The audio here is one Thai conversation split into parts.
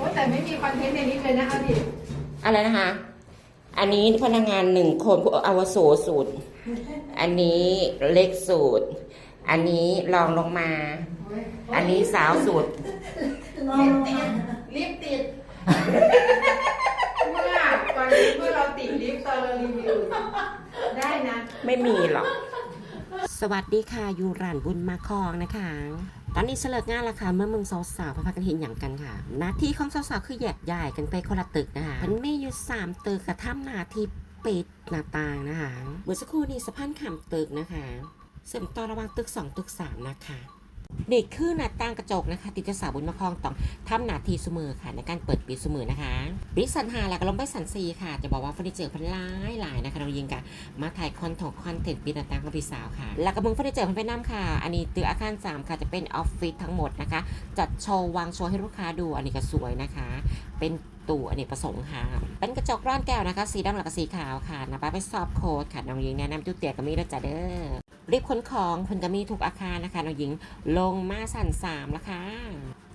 อ้แต่ไม่มีคอนเทนต์ในนี้เลยนะเอาดิอะไรนะคะ อันนี้พนักงานหนึ่งคนผู้อาวุโสสูตร อันนี้เล็กสูตร อันนี้รองลงมา อันนี้สาวสูตรลิปติดลิปติด เมื่อก่อนเมื่อเราติดลิปตอนเรารีวิวได้นะ ไม่มีหรอก สวัสดีค่ะอยู่ร้านบุญมาคองนะคะ ตอนนี้เสลิกงานละค่ะเมื่อมึงสาวๆพากันเห็นอย่างกันค่ะ หน้าที่ของสาวๆคือแยกย้ายกันไปคนละตึกนะคะมันไม่อยู่สามตึกกระทำหน้าที่ปิดหน้าต่างนะคะเมื่อสักครู่นี้สะพานข้ามตึกนะคะ เสริมต่อระหว่างตึก2ตึก3นะคะ เด็กคือหน้าต่างกระจกนะคะ ติดจ้าสาวบุญมาครองต้องทำหน้าที่เสมอค่ะ ในการเปิดปิดเสมอนะคะบิสันหาแล้วก็ลงไปสันซีค่ะ จะบอกว่าเฟอร์นิเจอร์พันหลายหลายนะคะเรายิงกันมาถ่ายคอนโทคอนเทนต์ปิดหน้าต่างกับพี่สาวค่ะ แล้วก็มึงเฟอร์นิเจอร์พันไปน้ำค่ะ อันนี้ตึกอาคาร3ค่ะจะเป็นออฟฟิศทั้งหมดนะคะ จัดโชว์วางโชว์ให้ลูกค้าดูอันนี้ก็สวยนะคะ เป็นตู้อเนกประสงค์ค่ะ เป็นกระจกร้อนแก้วนะคะ สีดำหลักสีขาวค่ะนะป้าไปสอบโค้ดค่ะน้องหญิงแนะนำจุดเตี่ยก็มีด้วจ้ะเด้อรีบขนของเพิ่นก็มีทุกอาคารนะคะน้องหญิงลงมาสั่นสามแล้วค่ะ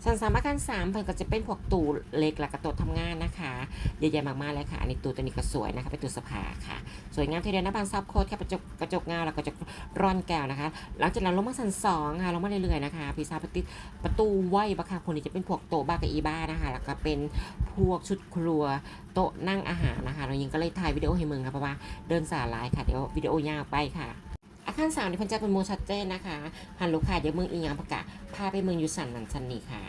สันสามอาคารสามเพิ่นก็จะเป็นพวกตู้เล็กและกระโต๊ะทำงานนะคะเยอะแยะมากมายเลยค่ะ อันนี้ตู้ตัวนี้ก็สวยนะคะเป็นตู้สภาค่ะ สวยงามทีเดียวนะบานซอบโค้ดค่ะกระจกกระจกเงาแล้วก็กระร่อนแก้วนะคะ หลังจากนั้นลงมาสันสองค่ะลงมาเรื่อยๆนะคะพี่าปติประตูไหวบะค่ะคนนี้จะเป็นพวกโต๊ะบากับอีบ้านะคะแล้วก็เป็นพวกชุดครัวโต๊ะนั่งอาหารนะคะน้องหญิงก็เลยถ่ายวิดีโอให้มึงค่ะเพราะว่าเดินสายไลน์ค่ะเดี๋ยววิดีโอยาวไปค่ะ อาคารสามนี่เพันจะเป็นโมชัดเจนนะคะ หันลูกค้าเดี๋ยวเมืองอีหยังประกาศ พาไปเมืองยูสันหนันสันนี่ค่ะ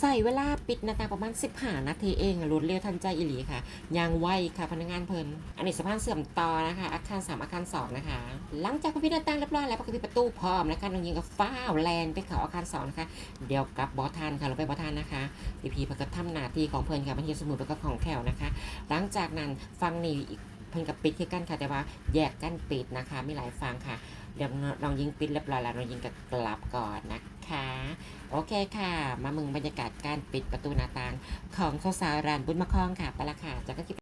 ใส่เวลาปิดหนาตางประมาณ 15 นาทีเองรวดเร็วทันใจอิหลีค่ะยางไวค่ะพนักงานเพลินอันนี้สะพานเสื่อมต่อนะคะ อาคารสามอาคารสองนะคะ หลังจากพิดหน้าต่างเรียบร้อยแล้วปกติประตูพร้อมนะคะน้องยิงก็ฟ้าวแลนไปเขาอาคารสองนะคะ เดี๋ยวกลับบอทานค่ะเราไปบอทานนะคะพีพีเพิ่นก็ทำหน้าที่ของเพลินค่ะมันเฮีสมุดแล้วก็ของแขวนะคะ หลังจากนั้นฟังนี่อีก เพิ่นกับปิดคือกันค่ะแต่ว่าแยกกันปิดนะคะมีหลายฟังค่ะเดี๋ยวน้องยิงปิดเรียบร้อยแล้วน้องยิงก็กลับก่อนนะคะ โอเคค่ะ มามึงบรรยากาศการปิดประตูหน้าต่างของสาวๆร้านบุญมะคองค่ะไปละค่ะจากกันคลิป